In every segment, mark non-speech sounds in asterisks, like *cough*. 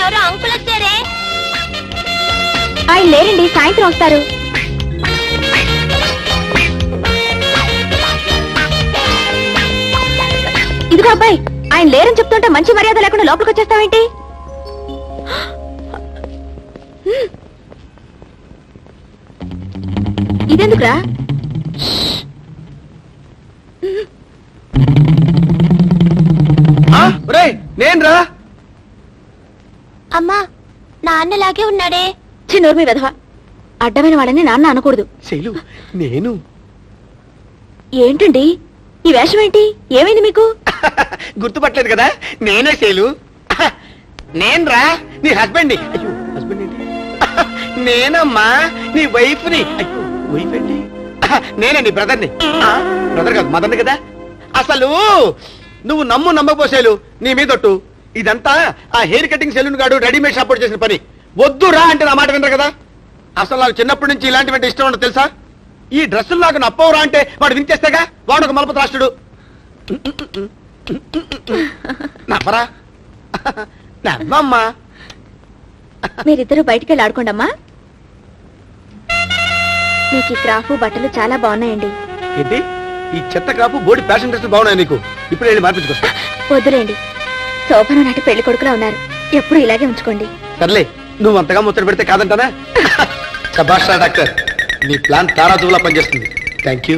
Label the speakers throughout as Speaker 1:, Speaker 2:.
Speaker 1: ఎవరో అంకుల్ వచ్చారే?
Speaker 2: ఆయన లేరండి సాయంత్రం వస్తారు. ఇదిగో అబ్బాయి ఆయన లేరని చెప్తుంటే మంచి మర్యాద లేకుండా లోపలికి వచ్చేస్తావేంటి? ఇదెందుకురా?
Speaker 3: నేను రా
Speaker 1: అమ్మా నాన్నలాగే ఉన్నాడే.
Speaker 2: చిన్నూర్మి వెధవ అడ్డమైన వాళ్ళని నాన్న అనకూడదు.
Speaker 3: శైలు నేను.
Speaker 2: ఏంటండి? ఈ వేషం ఏంటి ఏమైంది మీకు?
Speaker 3: గుర్తుపట్టలేదు కదా? నేనే శైలు. నేను రా నీ హస్బెండ్ అయ్యో హస్బెండ్ ఏంటి? నేనమ్మా నీ వైఫ్ని అయ్యో వైఫ్ ఏంటి? నేనే నీ బ్రదర్ని. బ్రదర్ కాదు మదర్ని కదా? అసలు నువ్వు నమ్ము నమ్మకపోసేలు నీ మీదొట్టు. ఇదంతా ఆ హెయిర్ కటింగ్ సెలూన్ గాడు రెడీమేడ్ షాప్ చేసిన పని. వద్దు రా అంటే నా మాట వినరు కదా? అసలు నాకు చిన్నప్పటి నుంచి ఇలాంటివంటే ఇష్టం ఉండదు తెలుసా? ఈ డ్రెస్సులు నాకు నప్పవురా అంటే వాడు వించేస్తేగా వాడు ఒక మలప రాష్ట్రుడు నవ్వరా? నవ్వమ్మా.
Speaker 2: మీరిద్దరూ బయటికి వెళ్ళి ఆడుకోండమ్మా. మీకు ఈ క్రాఫ్ బట్టలు చాలా బాగున్నాయండి.
Speaker 3: ఏంటి? ఈ చెత్త కాపు బోడి ఫ్యాషన్ డ్రెస్ బాగున్నాయి నీకు? ఇప్పుడు వెళ్ళి మార్పించుకొస్తా.
Speaker 2: వద్దులేండి. శోభన నాటి పెళ్ళి కొడుకులా ఉన్నారు. ఎప్పుడు ఇలాగే ఉంచుకోండి.
Speaker 3: సర్లే నువ్వు అంతగా ముచ్చట పెడితే కాదంటానా? శభాషా డాక్టర్. నీ ప్లాన్ తారాజువులా పనిచేస్తుంది. Thank you.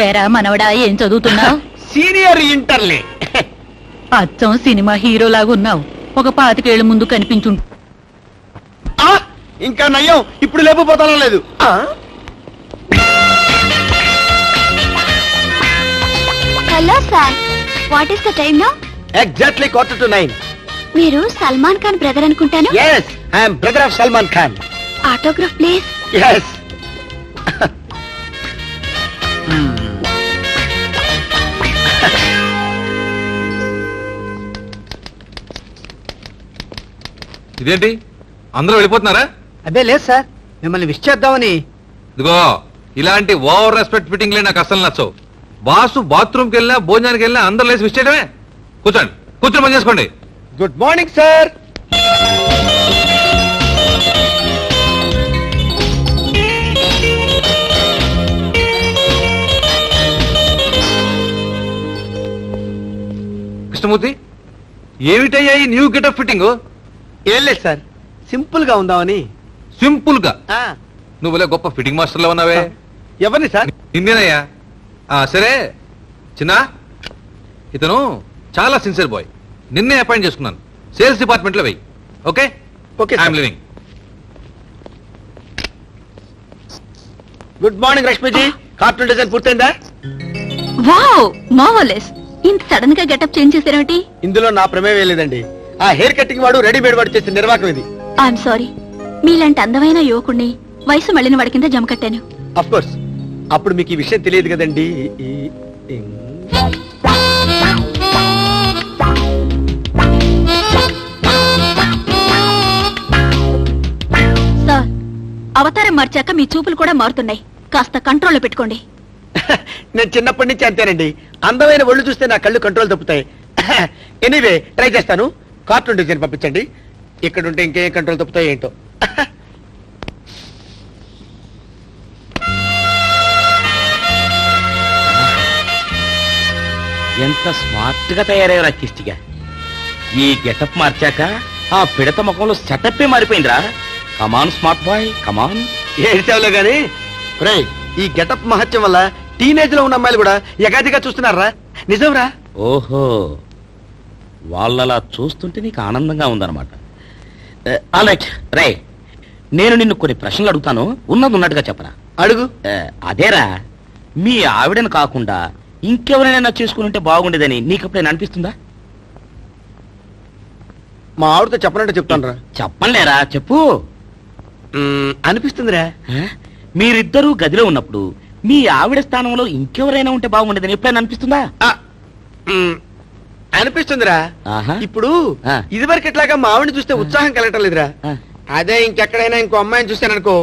Speaker 4: ఏరా మనవడా ఏం చదువుతున్నావు?
Speaker 3: సీనియర్ ఇంటర్లే.
Speaker 4: అచ్చం సినిమా హీరోలాగా ఉన్నావు ఒక పాతికేళ్ళ ముందు కనిపించు
Speaker 3: ఆ, ఇంకా నయ్యం ఇప్పుడు లేకపోతానో లేదు.
Speaker 1: Hello sir. What is the time no
Speaker 3: exactly quarter to nine
Speaker 1: మీరు సల్మాన్ ఖాన్ బ్రదర్ అనుకుంటాను?
Speaker 3: Yes I'm brother of Salman Khan
Speaker 1: autograph please
Speaker 3: yes
Speaker 5: ఇదేంటి? అందరూ వెళ్ళిపోతున్నారా?
Speaker 3: అదే లేదు సార్. మిమ్మల్ని విష్ చేద్దామని.
Speaker 5: ఇదిగో ఇలాంటి ఓవర్ రెస్పెక్ట్ ఫిట్టింగ్ లే నాకు అసలు నచ్చవు. బాసు బాత్రూమ్కి వెళ్ళినా భోజనానికి వెళ్ళినా అందరూ లేచి విష్ చేయడమే కూర్చోండి. కూర్చొని పని చేసుకోండి.
Speaker 3: గుడ్ మార్నింగ్ సార్
Speaker 5: కృష్ణమూర్తి ఏమిటయ్యా ఈ న్యూ గెటప్ ఫిట్టింగ్
Speaker 3: ఏం లేదు సార్ సింపుల్గా ఉందామని. సింపుల్గా?
Speaker 5: నువ్వులే గొప్ప ఫిట్టింగ్ మాస్టర్లో ఉన్నావే.
Speaker 3: ఎవరిని సార్
Speaker 5: ఇందేనయ్యా ఆ, సరే. చిన్న ఇతను చాలా సిన్సియర్ బాయ్ నిన్నే అపాయింట్ చేసుకున్నాను. సేల్స్ డిపార్ట్మెంట్లో వెయ్యి. Okay
Speaker 3: okay
Speaker 5: I'm living
Speaker 3: good morning Rashmiji cartoon design పూర్తయిందా?
Speaker 4: Wow మావోలెస్ ఇంత సడన్గా గెటప్ చేంజ్ చేశారేమిటి?
Speaker 3: ఇందులో నా ప్రమేయం లేదండి. ఆ హెయిర్ కటింగ్ వాడు రెడీమేడ్ వాడు చేసిన నిర్వాహకం ఇది.
Speaker 4: ఐఎమ్ సారీ మీలాంటి అందమైన యువకుణ్ణి వయసు మళ్ళిన వాడి కింద జమ కట్టాను.
Speaker 3: అఫ్ కోర్స్ అప్పుడు మీకు ఈ విషయం తెలియదు కదండి.
Speaker 4: సార్ అవతారం మార్చాక మీ చూపులు కూడా మారుతున్నాయి. కాస్త కంట్రోల్లో పెట్టుకోండి. *laughs*
Speaker 3: నేను చిన్నప్పటి నుంచి అంతేనండి. అందమైన ఒళ్ళు చూస్తే నా కళ్ళు కంట్రోల్ తప్పుతాయి. *laughs* ఎనీవే ట్రై చేస్తాను. కార్టూన్ డిజైన్ పంపించండి. ఇక్కడ ఉంటే ఇంకేం కంట్రోల్ తప్పుతాయి ఏంటో. *laughs*
Speaker 6: ఎంత స్మార్ట్గా తయారయ్యారా కిస్టిగా ఈ గెటప్ మార్చాక ఆ పిడత ముఖంలో సెటప్పే మారిపోయిందిరా. Come on smart boy come on
Speaker 3: ఏడ్చావులే గాని. రే ఈ గెటప్ మహత్యం వల్ల టీనేజ్లో ఉన్న అమ్మాయిలు కూడా యగాదిగా చూస్తున్నారా? నిజంరా?
Speaker 6: ఓహో. వాళ్ళలా చూస్తుంటే నీకు ఆనందంగా ఉందన్నమాట. ఆల్రైట్ రే నేను నిన్ను కొన్ని ప్రశ్నలు అడుగుతాను. ఉన్నది ఉన్నట్టుగా చెప్పరా
Speaker 3: అడుగు.
Speaker 6: అదేరా మీ ఆవిడను కాకుండా ఇంకెవరైనా చేసుకుని ఉంటే బాగుండేదని నీకు ఎప్పుడైనా అనిపిస్తుందా?
Speaker 3: మా ఆవిడతో చెప్పనంటే చెప్తాను
Speaker 6: చెప్పలేరా చెప్పు.
Speaker 3: అనిపిస్తుందిరా?
Speaker 6: మీరిద్దరూ గదిలో ఉన్నప్పుడు మీ ఆవిడ స్థానంలో ఇంకెవరైనా ఉంటే బాగుండేదని ఎప్పుడైనా అనిపిస్తుందా?
Speaker 3: అనిపిస్తుందిరా.
Speaker 6: ఆహా.
Speaker 3: ఇప్పుడు. ఇదివరకు ఎట్లాగా మా ఆవిడని చూస్తే ఉత్సాహం కలగటం లేదురా. అదే ఇంకెక్కడైనా ఇంకో అమ్మాయిని చూస్తాననుకో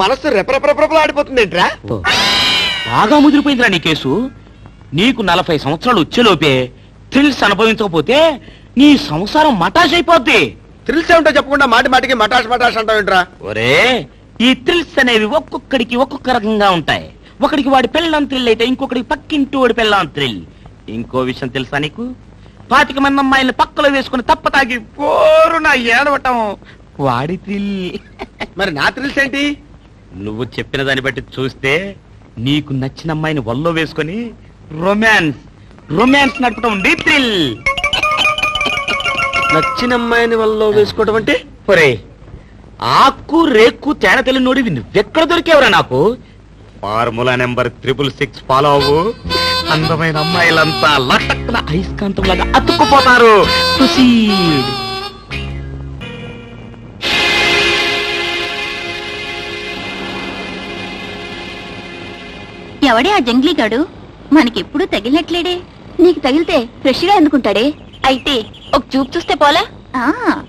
Speaker 3: మనసు రెపరెపరెపరపలు ఆడిపోతుంది ఏంట్రా.
Speaker 6: బాగా ముదిరిపోయిందిరా నీ కేసు. నీకు నలభై సంవత్సరాలు వచ్చేలోపే థ్రిల్స్ అనుభవించకపోతే నీ సంసారం మటాష్ అయిపోద్ది.
Speaker 3: థ్రిల్స్ ఏమిటో చెప్పకుండా మాటి మాటికి మటాష్ మటాష్ అంటావేంట్రా?
Speaker 6: ఒరే ఈ థ్రిల్స్ అనేవి ఒక్కొక్కడికి ఒక్కొక్క రకంగా ఉంటాయి. ఒకడికి వాడి పెళ్ళం థ్రిల్ అయితే ఇంకొకడికి పక్కింటి వాడి పెళ్ళం థ్రిల్. ఇంకో విషయం తెలుసా నీకు? పాతిక మంది అమ్మాయిల్ని పక్కలో వేసుకుని తప్ప తాగి పోరున ఏడవటం వాడి థ్రిల్.
Speaker 3: మరి నా థ్రిల్స్ ఏంటి?
Speaker 6: నువ్వు చెప్పిన దాన్ని బట్టి చూస్తే నీకు నచ్చిన అమ్మాయిని వల్లో వేసుకొని రొమాన్స్ రొమాన్స్ నడపడం నీ థ్రిల్.
Speaker 3: నచ్చిన అమ్మాయిని వల్ల వేసుకోవడం అంటే?
Speaker 6: ఒరే ఆకు రేకు తేడా తెలియనోడివి నువ్వెక్కడ దొరికేవరా నాకు? Formula number triple six follow అవ్వు. అందమైన అమ్మాయిలంతా లటక్కున అయస్కాంతం లాగా అతుక్కుపోతారు.
Speaker 4: ఎవడే ఆ జంగ్లీగాడు? మనకెప్పుడు తగిలినట్లేడే.
Speaker 2: నీకు తగిలితే ఫ్రెష్గా ఎందుకుంటాడే?
Speaker 4: అయితే ఒక చూపు చూస్తే పోలా? ఆ.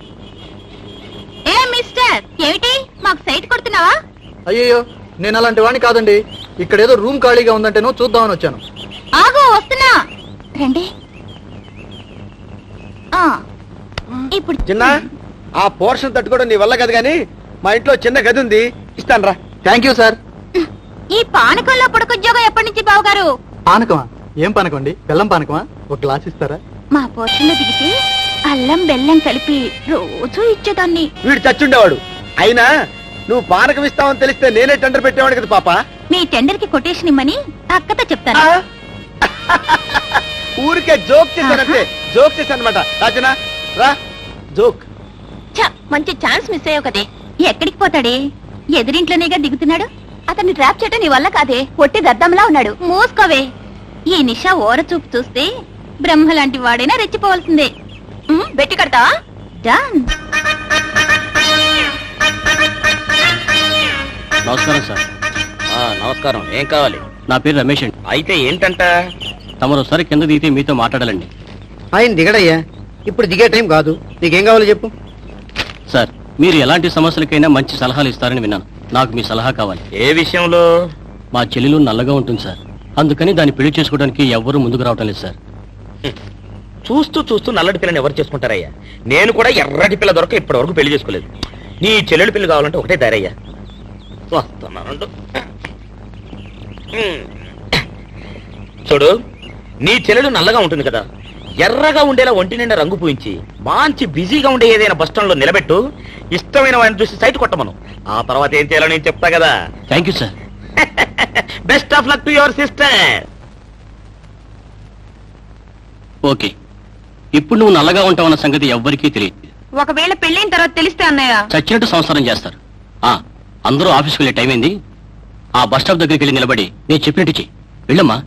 Speaker 4: ఏ మిస్టర్ ఏమిటి? మాకు సైట్ కొడుతున్నావా?
Speaker 7: అయ్యయ్యో నేను అలాంటి వాడిని కాదండి. ఇక్కడ ఏదో రూమ్ ఖాళీగా ఉందంటేనో చూద్దామని వచ్చాను.
Speaker 4: ఆగు వస్తున్నా. రండి. ఆ, ఇప్పుడు
Speaker 3: చిన్న ఆ పోర్షన్ తట్టుకోవడం నీ వల్ల కదా కానీ మా ఇంట్లో చిన్న గది ఉంది. ఇస్తాను రా
Speaker 7: థ్యాంక్ యూ సార్.
Speaker 4: ఈ పానకంలో పుడకుద్యోగం ఎప్పటి నుంచి బావగారు?
Speaker 7: పానకమా? ఏం పానకం అండి? బెల్లం పానకమా? ఒక గ్లాస్ ఇస్తారా?
Speaker 4: మా పోర్షన్లో దిగితే అల్లం బెల్లం కలిపి రోజు ఇచ్చేదాన్ని.
Speaker 3: వీడు చచ్చుండేవాడు. అయినా నువ్వు పానకం ఇస్తావని తెలిస్తే నేనే టెండర్ పెట్టేవాడు కదా పాప.
Speaker 4: మీ టెండర్కి కొటేషన్ ఇమ్మని అక్కతో చెప్తాను?
Speaker 3: ఊరికే జోక్ చేశానంటే జోక్ చేశాను అనమాట రాజనా రా. జోక్.
Speaker 4: ఛ, మంచి ఛాన్స్ మిస్ అయ్యావు కదే. ఎక్కడికి పోతాడే? ఎదురింట్లోనేగా దిగుతున్నాడు?
Speaker 2: అతన్ని ట్రాప్ చేయటం నీ వల్ల కాదే. ఒట్టి దద్దంలా ఉన్నాడు.
Speaker 4: మూసుకోవే. ఈ నిషా ఓర చూపు చూస్తే బ్రహ్మ లాంటి వాడైనా రెచ్చిపోవాల్సిందే. ఉమ్,
Speaker 2: బెట్టి కడతా
Speaker 4: డన్
Speaker 8: నమస్కారం సార్.
Speaker 6: నమస్కారం. ఏం కావాలి?
Speaker 8: నా పేరు రమేష్ అండి.
Speaker 6: అయితే ఏంటంట?
Speaker 8: తమరు ఒకసారి కింద దిగితే మీతో మాట్లాడాలండి.
Speaker 7: ఆయన దిగడయ్యా. ఇప్పుడు దిగే టైం కాదు. నీకేం కావాలో చెప్పు.
Speaker 8: సార్ మీరు ఎలాంటి సమస్యలకైనా మంచి సలహాలు ఇస్తారని విన్నాను. నాకు మీ సలహా కావాలి.
Speaker 6: ఏ విషయంలో?
Speaker 8: మా చెల్లెలు నల్లగా ఉంటుంది సార్. అందుకని దాన్ని పెళ్ళి చేసుకోవడానికి ఎవ్వరూ ముందుకు రావటం లేదు సార్.
Speaker 6: చూస్తూ చూస్తూ నల్లటి పిల్లని ఎవరు చేసుకుంటారయ్యా? నేను కూడా ఎర్రటి పిల్ల దొరక ఇప్పటి వరకు పెళ్ళి చేసుకోలేదు. నీ చెల్లెడి పిల్ల కావాలంటే ఒకటే దారయ్యా. వస్తున్నాను చూడు నీ చెల్లెడు నల్లగా ఉంటుంది కదా. ఎర్రగా ఉండేలా ఒంటి నిండా రంగు పూయించి మంచి బిజీగా ఉండే ఏదైనా బస్ స్టాండ్లో నిలబెట్టు ఇష్టమైన వాడిని చూసి సైట్ కొట్టమను. ఆ తర్వాత ఏం చేయాలో నేను చెప్తా కదా.
Speaker 8: Thank you sir
Speaker 6: best of luck to your sister
Speaker 8: okay. ఇప్పుడు నువ్వు నల్లగా ఉంటావన్న సంగతి ఎవ్వరికీ తెలియదు.
Speaker 2: ఒకవేళ పెళ్ళైన తర్వాత తెలిస్తే అన్నయ్య.
Speaker 8: చచ్చినట్టు సంసారం చేస్తారు. ఆ అందరూ ఆఫీస్కి వెళ్ళే టైం అయింది. ఆ బస్ స్టాప్ దగ్గరికి వెళ్ళి నిలబడి నేను చెప్పినట్టు చెయ్యి. వెళ్ళమ్మా.